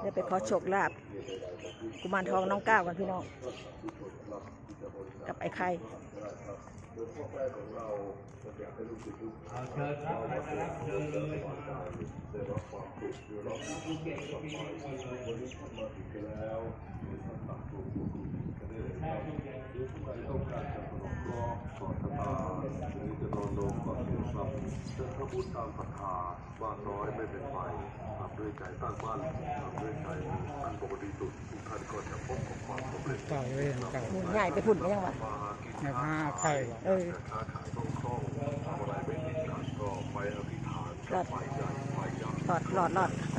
เดี๋ยวไปขอโชคลาภกุมารทองน้องก้าวกันพี่น้อง กับไอ้ไข่เอาเชิญครับใครจะรับเชิญเลยต้องการจะขนมกรอบสอชะตาหรือจะนอน ลงก่อนเสียทรัพย์จะทำบุญตามศรัทธาบ้านน้อยไม่เป็นไปทำด้วยใจตั้งมั่นทำด้วยใจอันปกติสุดทุกท่านก็จะพบกับความสำเร็จเก่าเลยเก่าหมุนใหญ่ไปพุ่นไหมยังวะมาหากินในผ้าไข่เออค้าขายต้องคล่องทำอะไรไม่ติดขัดก็ไปอธิษฐานกับไฟใหญ่ไฟยักษ์หลอดหลอดหลอดไป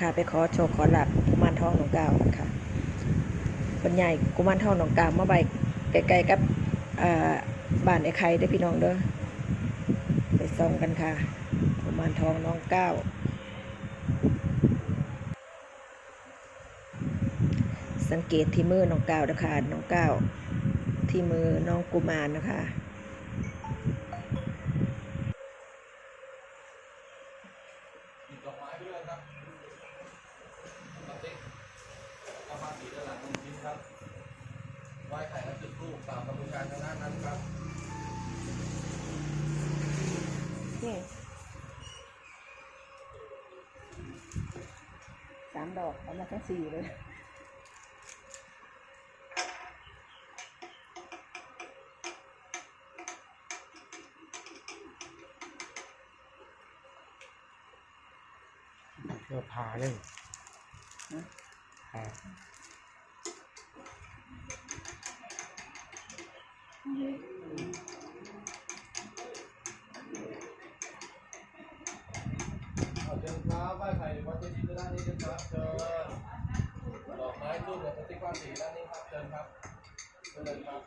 ไปค่ะไปขอโชคขอลาบกุมารทองน้องก้าวนะคะคนใหญ่กุมารทองน้องก้าวมาใบใกล้ๆกับบ้านไอ้ไข่เด้พี่น้องเด้อไปส่องกันค่ะกุมารทองน้องก้าวสังเกตที่มือน้องก้าวนะคะน้องก้าวที่มือน้องกุมารนะคะ ไหว้ไข่และจุดธูปตามกระบวนการทางด้านนั้นครับนี่สามดอกเอามาทั้งสี่เลยเพื่อผ่าเลยผ่า เอาเชิญครับไหว้ไข่วัดเจดีย์ด้านนี้นะครับเชิญดอกไม้ทูบกับสติ๊กเกอร์สีด้านนี้ครับเชิญครับเชิญเลยครับ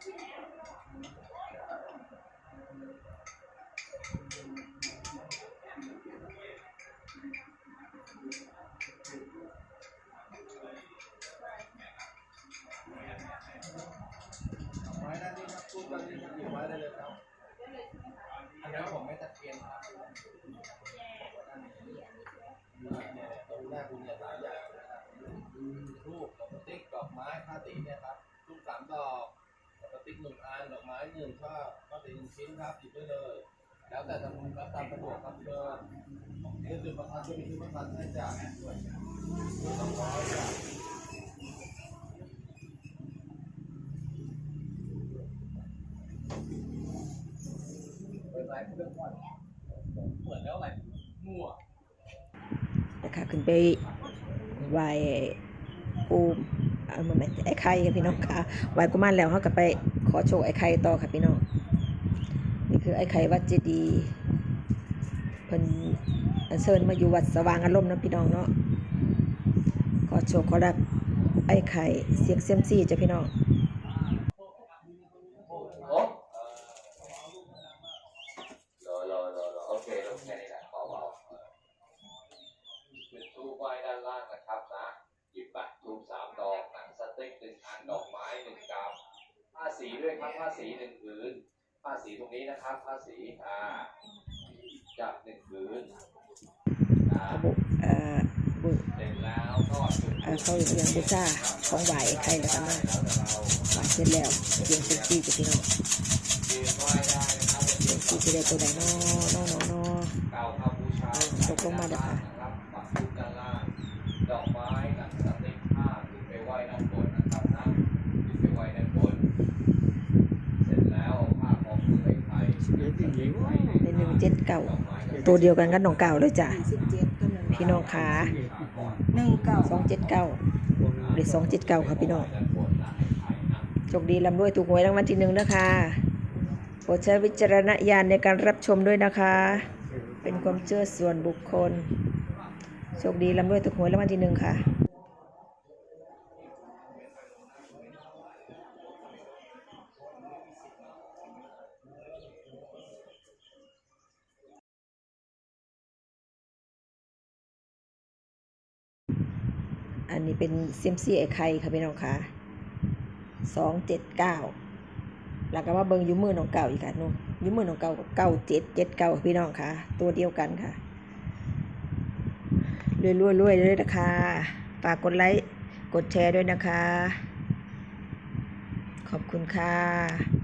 ตรงหน้าคุณเนี่ยหลายอย่างนะครับรูปดอกติ๊กดอกไม้ผ้าสีเนี่ยครับรูปสามดอกดอกติ๊กหนึ่งอันดอกไม้หนึ่งช่อผ้าสีหนึ่งชิ้นครับหยิบได้เลย แล้วแต่ทำรับตามสะดวกครับเชิญนี่คือประธานจะมีคือประธานให้จากสองร้อยบาทเปิดไลฟ์เพื่อนก่อน เปิดแล้วอะไรมั่วนะคะขึ้นไปไหว้ปูมเอามาแม่ไอ้ไข่ค่ะพี่น้องค่ะไหว้กุมารแล้วเขาก็ไปขอโชคไอ้ไข่ต่อค่ะพี่น้อง นี่คือไอ้ไข่วัดเจดีเพิ่นอัญเชิญมาอยู่วัดสว่างอารมณ์นะพี่น้องเนาะขอโชคขอรับไอ้ไข่เสียงเซียมซี่จ้ะพี่น้อง โอ้รอรอรอรอโอเคลงแค่นี้แหละเบาๆจุดทูบไหว้ด้านล่างนะครับนะหยิบบัตรทูบสามดอกหนังสติ๊กหนึ่งอันดอกไม้หนึ่งกำผ้าสีด้วยครับผ้าสีหนึ่งผืนผ้าสีตรงนี้นะครับผ้าสีอ่าจับหนึ่งผืนอ่าบุเอ่อบุเสร็จแล้วก็จุดเอ่อเขาเรียงบูชาของไหว้ไอ้ไข่แล้วกันนะแล้วแต่เราไหว้เสร็จแล้วเสียงเซียมซี่จ้ะพี่น้องยืนไหว้ได้นะครับเซียมซี่จะได้ตัวใดเนาะเนาะเนาะเนาะเก่าข้าบูชาตกลงมาเด้อค่ะ นะครับปักทุกด้านล่างดอกไม้หนังสติ๊กผ้าขึ้นไปไหว้ด้านบนนะครับนะขึ้นไปไหว้ด้านบน เสร็จแล้วเอาผ้าของมือไอ้ไข่ เดี๋ยวจริงๆว่าในหนึ่งเจ็ดเก้าดอกไม้กับตัวเดียวกันกับน้องเก่าเลยจ้ะพี่น้องขาหนึ่งเก้าสองเจ็ดเก้าหรือสองเจ็ดเก้าค่ะพี่น้องด้านบนนะไอ้ไข่นะโชคดีลำด้วยถูกหวยรางวัลที่หนึ่งนะคะโปรดใช้วิจารณญาณในการรับชมด้วยนะคะ เป็นความเชื่อส่วนบุคคลโชคดีลำด้วยถูกหวยรางวัลที่หนึ่งค่ะ อันนี้เป็นเซียมซีไอไข่ค่ะพี่น้องค่ะสองเจ็ดเก้าแล้วก็มาเบิ่งอยูมือน้องเก่าอีกค่ะนู่นอยูมือน้องเก่าเก้าเจ็ดเจ็ดเก้าพี่น้องค่ะ ตัวเดียวกันค่ะรวยรวยรวยเลยนะคะฝากกดไลค์กดแชร์ด้วยนะคะ ขอบคุณค่ะ